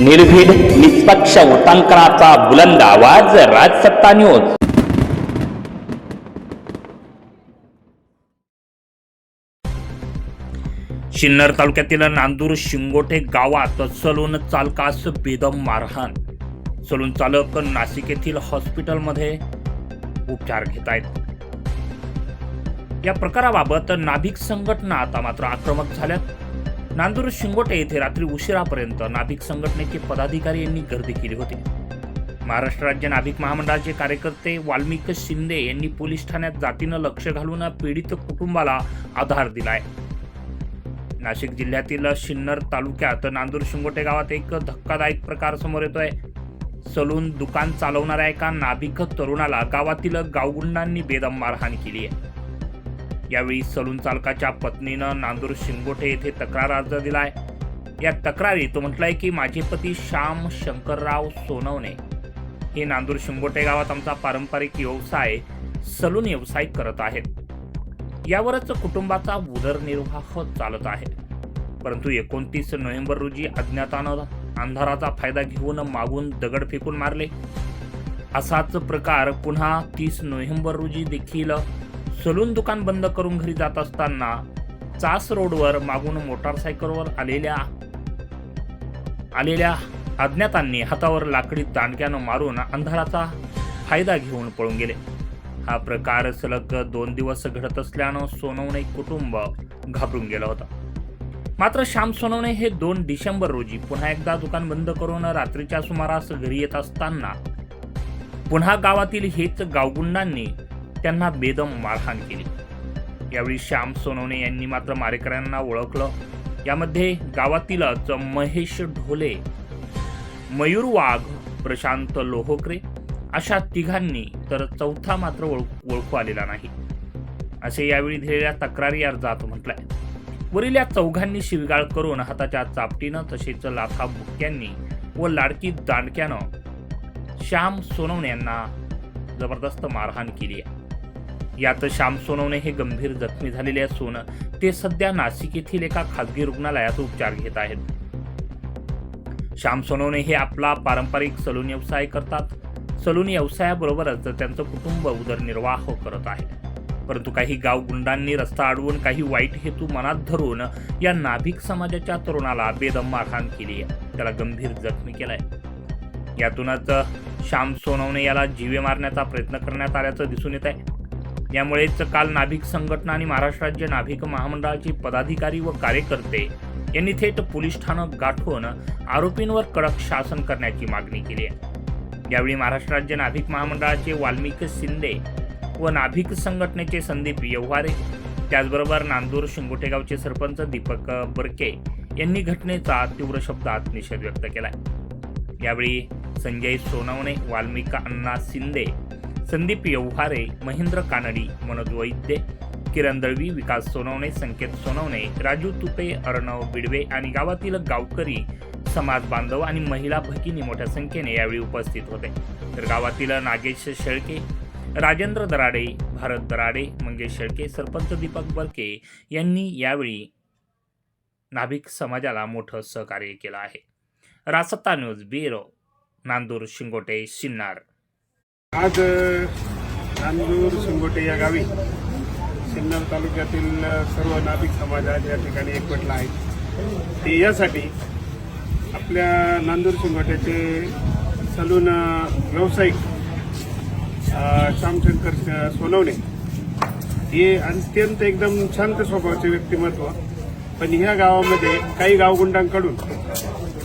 निर्भीड निष्पक्ष उटांकनाचा बुलंद आवाज राजसत्ता न्यूज. सिन्नर तालुक्यातील नांदूर शिंगोटे गावात सलून चालकास बेदम मारहाण. सलून चालक नाशिक येथील हॉस्पिटलमध्ये उपचार घेत आहेत या प्रकाराबाबत नाभिक संघटना आता मात्र आक्रमक झाल्यात. नांदूर शिंगोटे येथे रात्री उशिरापर्यंत नाभिक संघटनेचे पदाधिकारी यांनी गर्दी केली होती. महाराष्ट्र राज्य नाभिक महामंडळाचे कार्यकर्ते वाल्मिक शिंदे यांनी पोलीस ठाण्यात जातीनं लक्ष घालून पीडित कुटुंबाला आधार दिलाय. नाशिक जिल्ह्यातील सिन्नर तालुक्यात नांदूर शिंगोटे गावात एक धक्कादायक प्रकार समोर येतोय. सलून दुकान चालवणाऱ्या एका नाभिक तरुणाला गावातील गावगुंडांनी बेदम मारहाण केली आहे यावेळी सलून चालकाच्या पत्नीनं नांदूर शिंगोटे येथे तक्रार अर्ज दिलाय. या तक्रारी तो म्हटलंय की माझे पती श्याम शंकरराव सोनवणे. हे नांदूर शिंगोटे गावात आमचा पारंपरिक व्यवसाय सलून व्यवसाय करत आहेत. यावरच कुटुंबाचा उदरनिर्वाह चालत आहे. परंतु एकोणतीस नोव्हेंबर रोजी अज्ञातानं अंधाराचा फायदा घेऊन मागून दगड फेकून मारले. असाच प्रकार पुन्हा तीस नोव्हेंबर रोजी देखील सलून दुकान बंद करून घरी जात असताना चास रोडवर मागून मोटारसायकलवर आलेल्या आलेल्या अज्ञातांनी हातावर लाकडी दांडक्यानं मारून अंधाराचा फायदा घेऊन पळून गेले. हा प्रकार सलग दोन दिवस घडत असल्यानं सोनवणे कुटुंब घाबरून गेलं होतं. मात्र श्याम सोनवणे हे दोन डिसेंबर रोजी पुन्हा एकदा दुकान बंद करून रात्रीच्या सुमारास घरी येत असताना पुन्हा गावातील हेच गावगुंडांनी त्यांना बेदम मारहाण केली. यावेळी श्याम सोनवणे यांनी मात्र मारेकऱ्यांना ओळखलं. यामध्ये गावातीलच महेश ढोले मयूर वाघ प्रशांत लोहोकरे अशा तिघांनी तर चौथा मात्र ओळख ओळखू आलेला नाही. असे यावेळी दिलेल्या तक्रारी अर्जात म्हटलंय. वरील या चौघांनी शिवगाळ करून हाताच्या चापटीनं तसेच लाथा बुक्क्यांनी व लाडकी दांडक्यानं श्याम सोनवणे यांना जबरदस्त मारहाण केली आहे. यात श्याम सोनवणे हे गंभीर जखमी झालेले असून ते सध्या नाशिक येथील एका खासगी रुग्णालयात उपचार घेत आहेत. श्याम सोनवणे हे आपला पारंपरिक सलून व्यवसाय करतात. सलून व्यवसायाबरोबरच त्यांचं कुटुंब उदरनिर्वाह करत आहे. परंतु काही गाव गुंडांनी रस्ता अडवून काही वाईट हेतू मनात धरून या नाभिक समाजाच्या तरुणाला बेदम मारहाण केली आहे. त्याला गंभीर जखमी केलाय. यातूनच श्याम सोनवणे याला जीवे मारण्याचा प्रयत्न करण्यात आल्याचं दिसून येत आहे. यामुळेच काल नाभिक संघटना आणि महाराष्ट्र राज्य नाभिक महामंडळाचे पदाधिकारी व कार्यकर्ते यांनी थेट पोलीस ठाणं गाठून आरोपींवर कडक शासन करण्याची मागणी केली आहे. यावेळी महाराष्ट्र राज्य नाभिक महामंडळाचे वाल्मिक शिंदे व नाभिक संघटनेचे संदीप येव्हारे त्याचबरोबर नांदूर शिंगोटेगावचे सरपंच दीपक बरके यांनी घटनेचा तीव्र शब्दात निषेध व्यक्त केला यावेळी संजय सोनवणे वाल्मिका अण्णा शिंदे संदीप येव्हारे महेंद्र कानडी मनोज वैद्य किरण दळवी विकास सोनवणे संकेत सोनवणे राजू तुपे अर्णव बिडवे आणि गावातील गावकरी समाज बांधव आणि महिला भगिनी मोठ्या संख्येने यावेळी उपस्थित होते. तर गावातील नागेश शेळके राजेंद्र दराडे भारत दराडे मंगेश शेळके सरपंच दीपक बर्के यांनी यावेळी नाभिक समाजाला मोठं सहकार्य केलं आहे. रासत्ता न्यूज ब्युरो नांदूर शिंगोटे सिन्नार आज नांदूर शिंगोटे या गावी सिन्नर तालुक्यातील सर्व नाभिक समाज आज या ठिकाणी एकवटला आहे ते यासाठी आपल्या नांदूर शिंगोट्याचे सलून व्यावसायिक श्यामशंकर सोनवणे हे अत्यंत एकदम शांत स्वभावाचे व्यक्तिमत्व पण ह्या गावामध्ये काही गावगुंडांकडून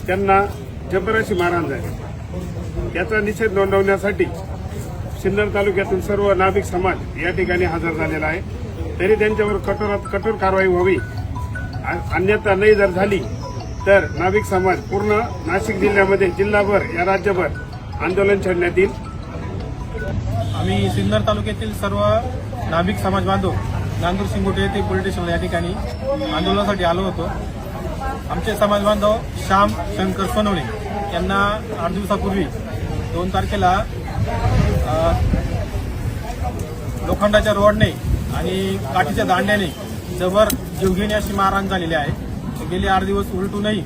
त्यांना जबराशी मारहाण झाली. याचा निषेध नोंदवण्यासाठी सिन्नर तालुक्यातील सर्व नाभिक समाज या ठिकाणी हजर झालेला आहे. तरी त्यांच्यावर कठोरात कठोर कारवाई व्हावी. आ- अन्यथा नाही जर झाली तर नाभिक समाज पूर्ण नाशिक जिल्ह्यामध्ये जिल्हाभर या राज्यभर आंदोलन छेडण्यात येईल. आम्ही सिन्नर तालुक्यातील सर्व नाभिक समाज बांधव नांदूर सिंगोटे येथे पोलीस स्टेशनला या ठिकाणी आंदोलनासाठी आलो होतो. आमचे समाज बांधव श्याम शंकर सोनवणे यांना आठ दिवसापूर्वी दोन तारखेला लोखंडाच्या रोडने आणि काठीच्या दांड्याने जबर जीवघेणी अशी मारहाण झालेली आहे. गेले आठ दिवस उलटूनही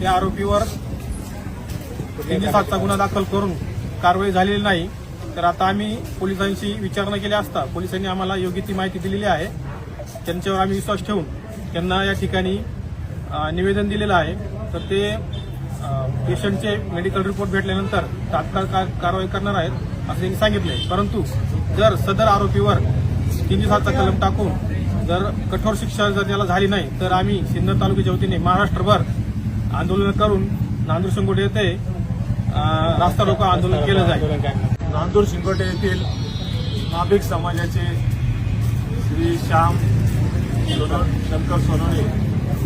त्या आरोपीवर तीनशे सातचा गुन्हा दाखल करून कारवाई झालेली नाही. तर आता आम्ही पोलिसांशी विचारणा केली असता पोलिसांनी आम्हाला योग्य ती माहिती दिलेली आहे. त्यांच्यावर आम्ही विश्वास ठेवून त्यांना या ठिकाणी निवेदन दिलेलं आहे. तर ते पेशंटचे मेडिकल रिपोर्ट भेटल्यानंतर तात्काळ कारवाई करणार आहेत. असं त्यांनी सांगितले परंतु जर सदर आरोपीवर तीनशे सातचा कलम टाकून जर कठोर शिक्षा जर त्याला झाली नाही तर आम्ही सिन्नर तालुक्याच्या वतीने महाराष्ट्रभर आंदोलन करून नांदूर शिंगोटे येथे रास्ता रोको आंदोलन केलं जाईल. नांदूर शिंगोटे येथील नाभिक समाजाचे श्री श्याम शंकर सोनवणे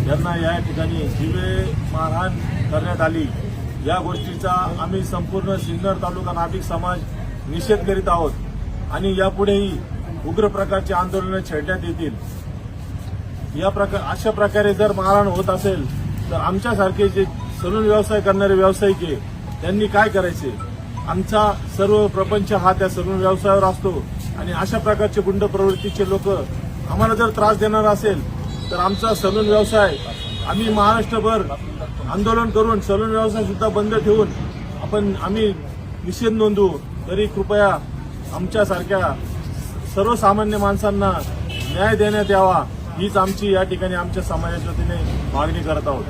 यांना या ठिकाणी जीवे मारहाण करण्यात आली. या गोष्टीचा आम्ही संपूर्ण सिन्नर तालुका नाभिक समाज निषेध करीत आहोत. आणि यापुढेही उग्र प्रकारचे आंदोलनं छेडण्यात येतील. या प्रकार अशा प्रकारे जर मारहाण होत असेल तर आमच्यासारखे जे सलून व्यवसाय करणारे व्यावसायिक आहे त्यांनी काय करायचे? आमचा सर्व प्रपंच हा त्या सलून व्यवसायावर असतो. आणि अशा प्रकारचे गुंड प्रवृत्तीचे लोक आम्हाला जर त्रास देणार असेल तर आमचा सलून व्यवसाय आम्ही महाराष्ट्रभर आंदोलन करून सलून व्यवसाय सुद्धा बंद ठेवून आपण आम्ही निषेध नोंदवू. तरी कृपया आमच्यासारख्या सर्वसामान्य माणसांना न्याय देण्यात यावा हीच आमची या ठिकाणी आमच्या समाजाच्या वतीने मागणी करत आहोत.